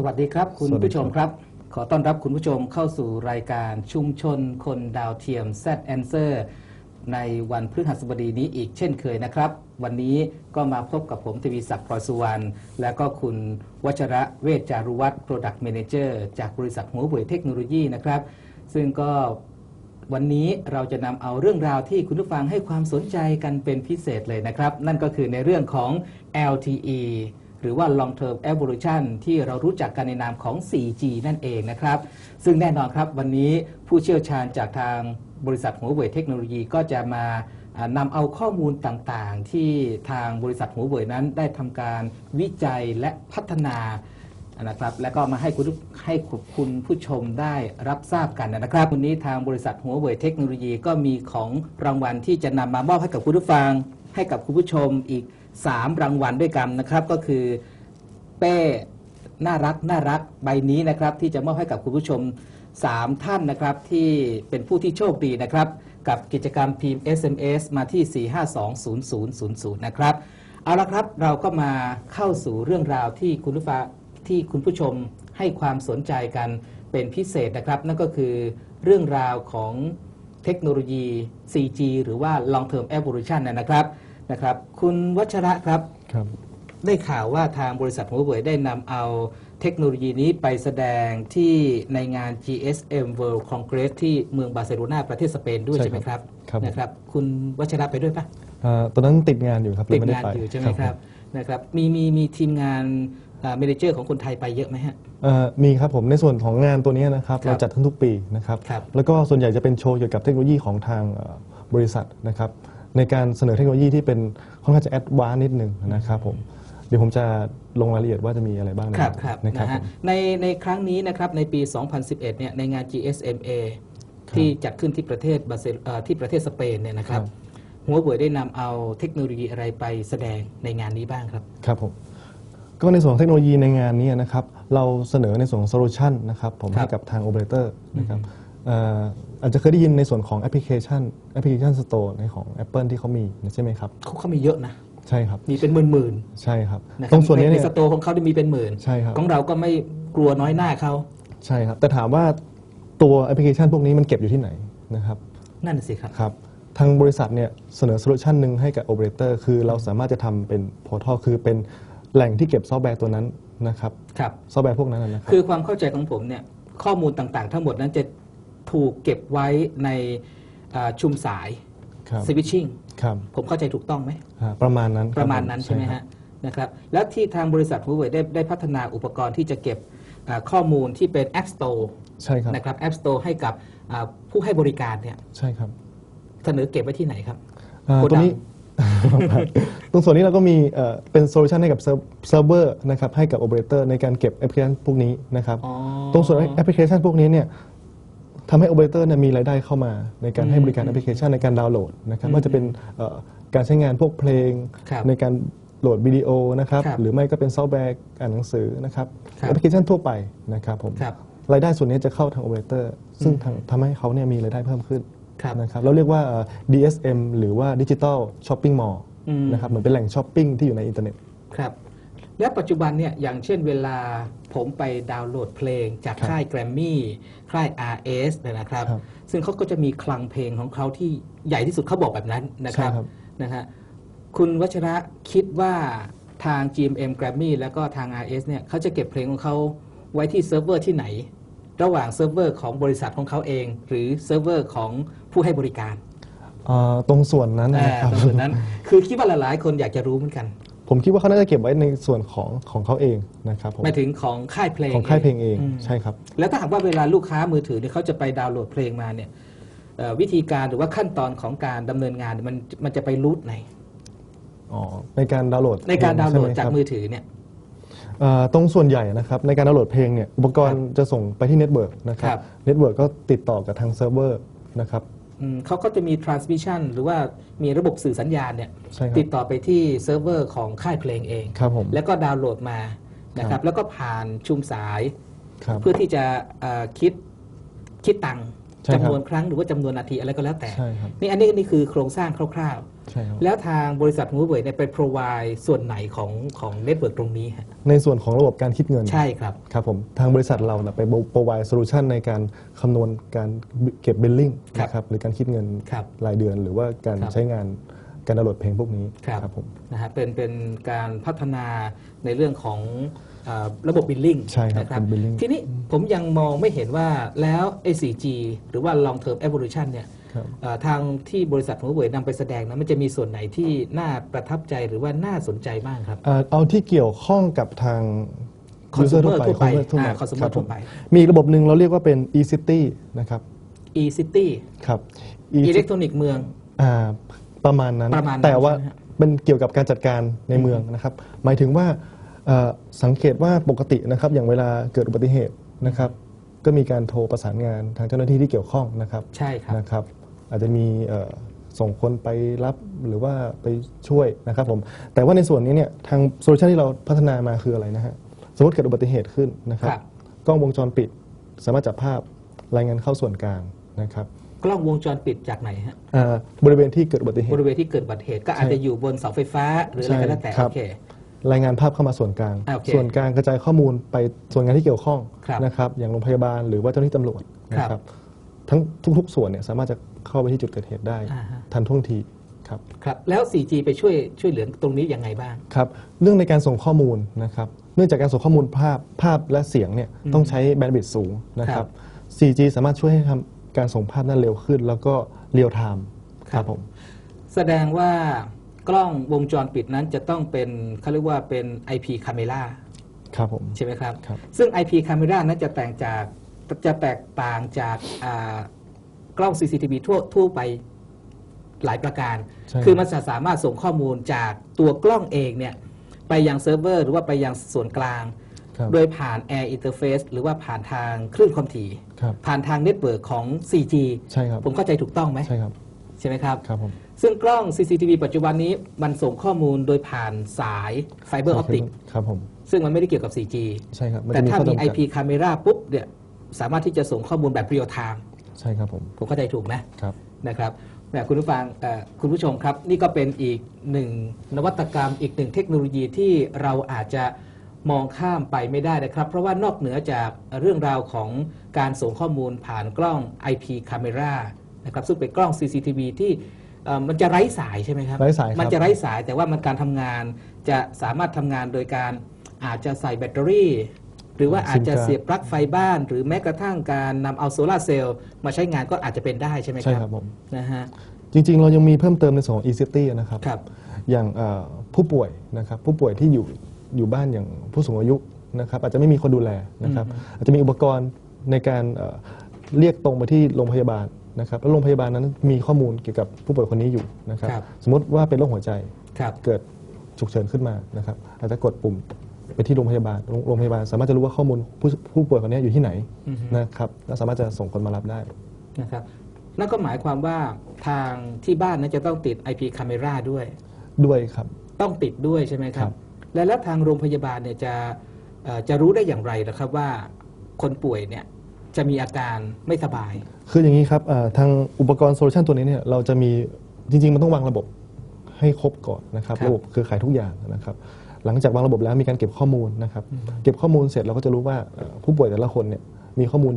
สวัสดีครับ คุณผู้ชมครับ ขอต้อนรับคุณผู้ชมเข้าสู่รายการชุมชนคนดาวเทียม Z Answer ในวันพฤหัสบดีนี้อีกเช่นเคยนะครับ วันนี้ก็มาพบกับผมทวีศักดิ์พลอยสุวรรณและก็คุณวัชระเวชจารุวัฒน์ Product Manager จากบริษัทหัวเว่ยเทคโนโลยีนะครับ ซึ่งก็วันนี้เราจะนำเอาเรื่องราวที่คุณผู้ฟังให้ความสนใจกันเป็นพิเศษเลยนะครับ นั่นก็คือในเรื่องของ LTE หรือว่า Long Term Evolution ที่เรารู้จักกันในนามของ 4G นั่นเองนะครับ ซึ่งแน่นอนครับวันนี้ผู้เชี่ยวชาญจากทางบริษัทหัวเว่ยเทคโนโลยีก็จะมานำเอาข้อมูลต่างๆ ที่ทางบริษัทหัวเว่ยนั้นได้ทำการวิจัยและพัฒนานะครับแล้วก็มาให้คุณให้คุณผู้ชมได้รับทราบกันนะครับวันนี้ทางบริษัทหัวเว่ยเทคโนโลยีก็มีของรางวัลที่จะนำมามอบให้กับคุณผู้ฟัง ให้กับคุณผู้ชมอีก 3 รางวัลด้วยกันนะครับ ก็คือเป้น่ารักน่ารักใบนี้นะครับ ที่จะมอบให้กับคุณผู้ชม 3 ท่านนะครับ ที่เป็นผู้ที่โชคดีนะครับ กับกิจกรรมพิมพ์ SMS มาที่ 4520000 นะครับ เอาละครับเราก็มาเข้าสู่เรื่องราวที่คุณผู้ฟังที่คุณผู้ชมให้ความสนใจกันเป็นพิเศษนะครับ นั่นก็คือเรื่องราวของเทคโนโลยี 4G หรือว่า Long Term Evolution นะครับ นะครับ คุณวัชระครับ ครับ ได้ข่าวว่าทางบริษัทหัวเว่ยได้นำเอาเทคโนโลยีนี้ไปแสดงที่ในงาน GSM World Congress ที่เมืองบาร์เซโลนาประเทศสเปนด้วยใช่ใช่ไหมครับครับนะครับ คุณวัชระไปด้วยปะอ่าตอนนั้นติดงานอยู่ครับเลติยดไม่ได้งานไปอยู่ใช่ไหมครับนะครับมีมีมีทีมงานเมนเจอร์ของคนไทยไปเยอะไหมฮะเอ่อมีครับผมในส่วนของงานตัวนี้นะครับครับเราจัดทั้งทุกปีนะครับครับ แล้วก็ส่วนใหญ่จะเป็นโชว์เกี่ยวกับเทคโนโลยีของทางเอ่อบริษัทนะครับ ในการเสนอเทคโนโลยีที่เป็นค่อนข้างจะแอดวานซ์นิดหนึ่งนะครับผมเดี๋ยวผมจะลงรายละเอียดว่าจะมีอะไรบ้างในครับงานครับนะครับนะผฮะมในในครั้งนี้นะครับในปี 2011 เนี่ยในงาน GSMA ที่จัดขึ้นที่ประเทศบาเซลเอ่อที่ประเทศสเปนเนี่ยนะครับครับ หัวเว่ยได้นำเอาเทคโนโลยีอะไรไปแสดงในงานนี้บ้างครับ ครับผมก็ในส่วนของเทคโนโลยีในงานนี้นะครับ เราเสนอในส่วนของโซลูชันนะครับผมครับให้กับทางโอเปอเรเตอร์นะครับเอ่ออาจจะเคยได้ยินในส่วนของแอปพลิเคชันแอปพลิเคชันสโตร์ในของ Apple ที่เขามีใช่ไหมครับเขาเขามีเยอะนะ ใช่ครับมีเป็นหมื่นหมื่นใช่ครับๆนะคตบรงส่วนนี้ในเนี่ยสโตร์ของเขาได้มีเป็นหมื่นใช่ครับของเราก็ไม่กลัวน้อยหน้าเขาใช่ครับ แต่ถามว่าตัวแอปพลิเคชันพวกนี้มันเก็บอยู่ที่ไหนนะครับนั่นนะสิครับครับทางบริษัทเนี่ยเสนอโซลูชันหนึ่งให้กับโอเปอเรเตอร์คือเราสามารถจะทำเป็นพอร์ทัลคือเป็นแหล่งที่เก็บซอฟต์แวร์ตัวนั้นนะครับครับซอฟต์แวร์พวกนั้นนะครับคือความเข้าใจของผมเนี่ยข้อมูลต่างๆ ทั้งหมดนั้นจะ ถูกเก็บไว้ในอ่าชุมสายครับสวิตชิ่งครับผมเข้าใจถูกต้องไหมอ่าประมาณนั้นคบประมาณนั้นผใช่ไหมครัฮะบนะครับแล้วที่ทางบริษัทหัวเว่ยได้ได้พัฒนาอุปกรณ์ที่จะเก็บอ่าข้อมูลที่เป็น App Store ใช่ครับนะครับ App Store ให้กับอ่าผู้ให้บริการเนี่ยใช่ครับเสนอเก็บไว้ที่ไหนครับอ่าโกตรดังงนี้ตรงส่วนนี้เราก็มีเอ่อเป็นโซลูชันให้กับเซิร์ฟเซิร์ฟเวอร์นะครับให้กับโอเปอเรเตอร์ในการเก็บแอปพลิเคชันพวกนี้นะครับอ๋อตรงส่วนแอปพลิเคชันพวกนี้เนี่ย ทำให้โอเปอเรเตอร์เนี่ยมีรายได้เข้ามาในการให้บริการแอปพลิเคชันในการดาวน์โหลดนะครับว่าจะเป็นเอ่อการใช้งานพวกเพลงครับในการโหลดวิดีโอนะครับครับหรือไม่ก็เป็นซอฟต์แวร์อ่านหนังสือนะครับครับแอปพลิเคชันทั่วไปนะครับผมครับรายได้ส่วนนี้จะเข้าทางโอเปอเรเตอร์ซึ่งทางทำให้เขาเนี่ยมีรายได้เพิ่มขึ้นครับนะครับเราเรียกว่าเอ่อ DSM หรือว่าดิจิ t a ลช้อปปิ้งมอลล์อืมนะครับเหมือนเป็นแหล่งช้อปปิ้งที่อยู่ในอินเทอร์เน็ตครับ และปัจจุบันเนี่ยอย่างเช่นเวลาผมไปดาวน์โหลดเพลง จากครับค่ายแกรมมี่ค่าย RS เนี่ยนะครับครับ ซึ่งเขาก็จะมีคลังเพลงของเขาที่ใหญ่ที่สุดเขาบอกแบบนั้นนะครับใช่ครับนะฮะคุณวัชระคิดว่าทาง GMM Grammy แล้วก็ทาง RS เนี่ยเขาจะเก็บเพลงของเขาไว้ที่เซิร์ฟเวอร์ที่ไหน ระหว่างเซิร์ฟเวอร์ของบริษัทของเขาเอง หรือเซิร์ฟเวอร์ของผู้ให้บริการเอ่อตรงส่วนนั้นอ่านะครับตรงส่วนนั้น คือคิดว่าหลายๆคนอยากจะรู้เหมือนกัน ผมคิดว่าเขาน่าจะเก็บไว้ในส่วนของของเขาเองนะครับผมหมายถึงของค่ายเพลงของค่ายเพลงเองมใช่ครับ แล้วถ้าหากว่าเวลาลูกค้ามือถือเนี่ยเขาจะไปดาวน์โหลดเพลงมาเนี่ยเอ่อวิธีการหรือว่าขั้นตอนของการดำเนินงานเนี่ยมันมันจะไปรูทไหน อ๋อในการดาวน์โหลดในการดาวน์โหลดใช่ไมจากครับมือถือเนี่ย เอ่อตรงส่วนใหญ่นะครับในการดาวน์โหลดเพลงเนี่ยอุปกรณ์จะส่งไปที่เน็ตเวิร์กนะครัครับบเน็ตเวิร์กก็ติดต่อกับทางเซิร์ฟเวอร์นะครับ อืมเขาก็จะมี transmission หรือว่ามีระบบสื่อสัญญาณเนี่ยใช่ครับติดต่อไปที่เซิร์ฟเวอร์ของค่ายเพลงเอง ครับผม แล้วก็ดาวน์โหลดมานะคครัรับ บ แล้วก็ผ่านชุมสาย ครับ เพื่อที่จะเอ่อคิดคิดตังค์ใช่ครับ จำนวนครั้งหรือว่าจำนวนนาทีอะไรก็แล้วแต่ใช่ครับนี่อันนี้นี่คือโครงสร้างคร่าวใช่ครับๆแล้วทางบริษัทมูฟเวยเนี่ยไป provide ส่วนไหนของของเน็ตเวิร์กตรงนี้ฮะในส่วนของระบบการคิดเงิน ใช่ครับ ครับผม ทางบริษัทเราน่ะไป provide solution ในการคำนวณการเก็บ billing ครับนะครับ หรือการคิดเงินครับรายเดือน หรือว่าการครับใช้งานการดาวน์โหลดเพลงพวกนี้ครับครับผม นะฮะ เป็นเป็นการพัฒนาในเรื่องของเอ่อ ระบบบิลลิ่งใช่ครับนะเป็น billing ทีนี้ผมยังมองไม่เห็นว่าแล้ว A4G หรือว่า long term evolution เนี่ยครับ เอ่อทางที่บริษัทของเวยนำไปแสดงนะมันจะมีส่วนไหนที่น่าประทับใจหรือว่าน่าสนใจบ้างครับ เอ่อเอาที่เกี่ยวข้องกับทาง Consumer user ทั่วไป consumer ทั่วไปอ่า consumer ครับผมทั่วไป มีระบบหนึ่งเราเรียกว่าเป็น e-city นะครับ e-city ครับ อิเล็กทรอนิกส์เมือง อ่าประมาณนั้น ประมาณนั้นแต่ว่าใช่ไหมฮะ เป็นเกี่ยวกับการจัดการในเมืองนะครับ หมายถึงว่าเอ่อ สังเกตว่าปกตินะครับอย่างเวลาเกิดอุบัติเหตุนะครับก็มีการโทรประสานงานทางเจ้าหน้าที่ที่เกี่ยวข้องนะครับใช่ครับนะครับ อาจจะมีเอ่อส่งคนไปรับหรือว่าไปช่วยนะครับผมแต่ว่าในส่วนนี้เนี่ยทางโซลูชันที่เราพัฒนามาคืออะไรนะฮะสมมติเกิดอุบัติเหตุขึ้นนะครับครับกล้องวงจรปิดสามารถจับภาพรายงานเข้าส่วนกลางนะครับกล้องวงจรปิดจากไหนฮะอ่าบริเวณที่เกิดอุบัติเหบตุริเวณที่เกิดอุบัติเหตุก็อาจจะอยู่บนเสาไฟฟ้าหรืออะไรก็แล้วแต่ใช่ครัโอบเค รายงานภาพเข้ามาส่วนกลางอ่าโอเคส่วนกลางกระจายข้อมูลไปส่วนงานที่เกี่ยวข้องครับนะครับอย่างโรงพยาบาลหรือว่าเจ้าหน้าที่ตำรวจนะคครัรับบทั้งทุก ๆ ส่วนเนี่ยสามารถจะเข้าไปที่จุดเกิดเหตุได้อ่าฮะ ทันท่วงทีครับ ครับแล้ว 4G ไปช่วยช่วยเหลือตรงนี้ยังไงบ้าง ครับเรื่องในการส่งข้อมูลนะครับเนื่องจากการส่งข้อมูลภาพภาพและเสียงเนี่ยต้องใช้แบนด์วิดต์สูงนะคครัรับ บ 4G สามารถช่วยให้ทำการส่งภาพนั้นเร็วขึ้น แล้วก็เรียลไทม์คครัรับบผม แสดงว่า กล้องวงจรปิดนั้นจะต้องเป็นเขาเรียกว่าเป็น IP camera ครับผมใช่ไหมครับครับซึ่ง IP camera นั้นจะแตกจากจะแตกต่างจากอ่ากล้อง CCTV ทั่วทั่วไปหลายประการใช่คือมันจะสามารถส่งข้อมูลจากตัวกล้องเองเนี่ยไปยังเซิร์ฟเวอร์ หรือว่าไปยังส่วนกลางครับโดยผ่าน Air Interface หรือว่าผ่านทางคลื่นความถี่ครับผ่านทางเน็ตเวิร์กของ 4G ใช่ครับผมเข้าใจถูกต้องไหมใช่ครับ ใช่ไหมครับ ครับผม ซึ่งกล้อง CCTV ปัจจุบันนี้มันส่งข้อมูลโดยผ่านสายไฟเบอร์ออปติกครับผม ซึ่งมันไม่ได้เกี่ยวกับ 4G ใช่ครับนแต่จะถ้าข้อมี จำกัด IP camera ปุ๊บเนี่ยสามารถที่จะส่งข้อมูลแบบเรียลไทม์ใช่ครับผม ผมเข้าใจถูกนะครับ นะครับแหมคุณผู้ฟังเอ่อคุณผู้ชมครับ นี่ก็เป็นอีกหนึ่งนวัตกรรม อีกหนึ่งเทคโนโลยีที่เราอาจจะมองข้ามไปไม่ได้นะครับ เพราะว่านอกเหนือจากเรื่องราวของการส่งข้อมูลผ่านกล้อง IP camera นะครับซึ่งเป็นกล้อง CCTV ที่เอ่อมันจะไร้สายใช่ไหมครับไร้สายครับมันจะไร้สายแต่ว่ามันการทำงานจะสามารถทำงานโดยการอาจจะใส่แบตเตอรี่ หรือว่าอาจจะเสียบปลั๊กไฟบ้าน หรือแม้กระทั่งการนำเอาโซลาร์เซลล์มาใช้งานก็อาจจะเป็นได้ใช่ไหมคใช่รับครับผม นะฮะจริง ๆ เรายังมีเพิ่มเติมในส่วนของ e-city นะครับ ครับ อย่างเอ่อผู้ป่วยนะครับผู้ป่วยที่อยู่อยู่บ้านอย่างผู้สูงอายุนะครับอาจจะไม่มีคนดูแลนะครับอาจจะมีอุปกรณ์ในการเอ่อเรียกตรงไปที่โรงพยาบาล นะครับแล้วโรงพยาบาลนั้นมีข้อมูลเกี่ยวกับผู้ป่วยคนนี้อยู่นะครับครับ สมมติว่าเป็นโรคหัวใจครับ เกิดฉุกเฉินขึ้นมานะครับอาจจะกดปุ่มไปที่โรงพยาบาลโรงโรงพยาบาลสามารถจะรู้ว่าข้อมูลผู้ผู้ป่วยคนนี้อยู่ที่ไหนอือฮึ นะครับแล้วสามารถจะส่งคนมารับได้ นะครับนั่นก็หมายความว่าทางที่บ้านนั้นจะต้องติด IP camera ด้วย ด้วยครับ ต้องติดด้วยใช่ไหมครัครับ บ และแล้วทางโรงพยาบาลเนี่ยจะเอ่อจะรู้ได้อย่างไรนะครับว่า คนป่วยเนี่ย จะมีอาการไม่สบาย คืออย่างนี้ครับเอ่อทางอุปกรณ์โซลูชันตัวนี้เนี่ยเราจะมีจริง ๆ มันต้องวางระบบให้ครบก่อนนะครับครับระบบเครือข่ายทุกอย่างนะครับ หลังจากวางระบบแล้วมีการเก็บข้อมูลนะครับ เก็บข้อมูลเสร็จเราก็จะรู้ว่าเอ่อผู้ป่วยแต่ละคนเนี่ยมีข้อมูล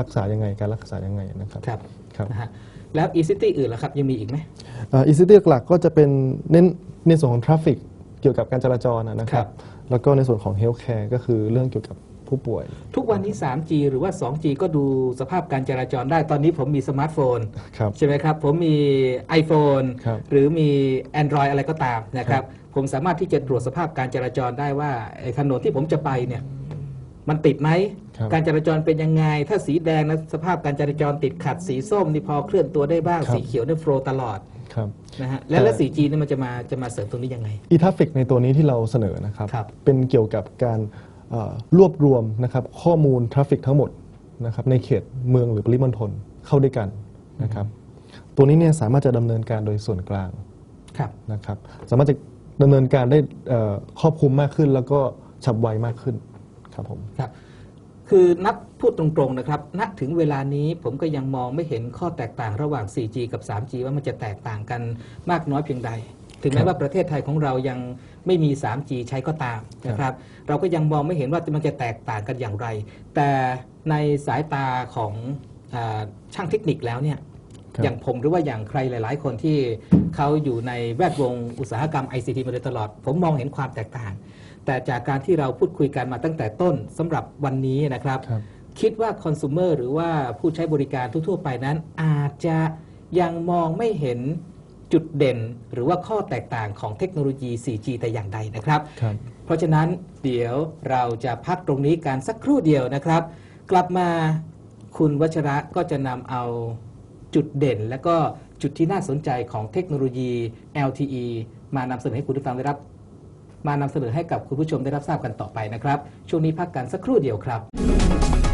รักษายังไงการรักษายังไงนะครับครับครับนะฮะแล้ว e-city อื่นล่ะครับ ยังมีอีกไหมอีซิตี้หลักๆก็จะเป็นเน้นในส่วนของทราฟฟิกเกี่ยวกับการจราจรนะคครัรับบแล้วก็ในส่วนของเฮลท์แคร์ก็คือเรื่องเกี่ยวกับ ผู้ป่วย ทุกวันนี้ 3G หรือว่า 2G ก็ดูสภาพการจราจรได้ตอนนี้ผมมีสมาร์ทโฟน ครับ ใช่ไหมครับ ผมมี iPhone ครับหรือมี Android อะไรก็ตามนะครับ ผมสามารถที่จะตรวจสภาพการจราจรได้ว่าไอ้ถนนที่ผมจะไปเนี่ยมันติดไหม ครับการจราจรเป็นยังไง ถ้าสีแดงนะสภาพการจราจรติดขัด สีส้มนี่พอเคลื่อนตัวได้บ้าง ครับ สีเขียวเนี่ยโฟล์ตลอดครับ นะฮะ แล้วแล้วแต่ 4G นี่มันจะมาจะมาเสริมตรงนี้ยังไง อีทัฟฟิกในตัวนี้ที่เราเสนอนะครับ ครับเป็นเกี่ยวกับการเอ่อ รวบรวมนะครับข้อมูลทราฟฟิกทั้งหมดนะครับในเขตเมืองหรือปริมณฑลเข้าด้วยกันนะครับตัวนี้เนี่ยสามารถจะดำเนินการโดยส่วนกลางครับนะครับสามารถจะดำเนินการได้ครอบคลุมมากขึ้น แล้วก็ฉับไวมากขึ้นครับผมครับคือนับพูดตรงๆนะครับ ณ ถึงเวลานี้ผมก็ยังมองไม่เห็นข้อแตกต่างระหว่าง 4G กับ 3G ว่ามันจะแตกต่างกันมากน้อยเพียงใด ถึงแม้ครับว่าประเทศไทยของเรายังไม่มี 3G ใช้ก็ตามนะครับ เราก็ยังมองไม่เห็นว่ามันจะแตกต่างกันอย่างไร แต่ในสายตาของอาช่างเทคนิคแล้วเนี่ยครับอย่างผมหรือว่าอย่างใครหลาย ๆ คนที่เขาอยู่ในแวดวงอุตสาหกรรม ICT มาโดยตลอด ผมมองเห็นความแตกต่าง แต่จากการที่เราพูดคุยกันมาตั้งแต่ต้นสำหรับวันนี้นะครับครับคิดว่าคอน sumer หรือว่าผู้ใช้บริการทั่ว ๆ ไปนั้นอาจจะยังมองไม่เห็น จุดเด่นหรือว่าข้อแตกต่างของเทคโนโลยี 4G แต่อย่างใดนะครับ ครับ เพราะฉะนั้นเดี๋ยวเราจะพักตรงนี้การสักครู่เดียวนะครับ กลับมาคุณวัชระก็จะนำเอาจุดเด่น และก็จุดที่น่าสนใจของเทคโนโลยี LTE มานำเสนอให้คุณผู้ฟังได้รับ มานำเสนอให้กับคุณผู้ชมได้รับทราบกันต่อไปนะครับ ช่วงนี้พักกันสักครู่เดียวครับ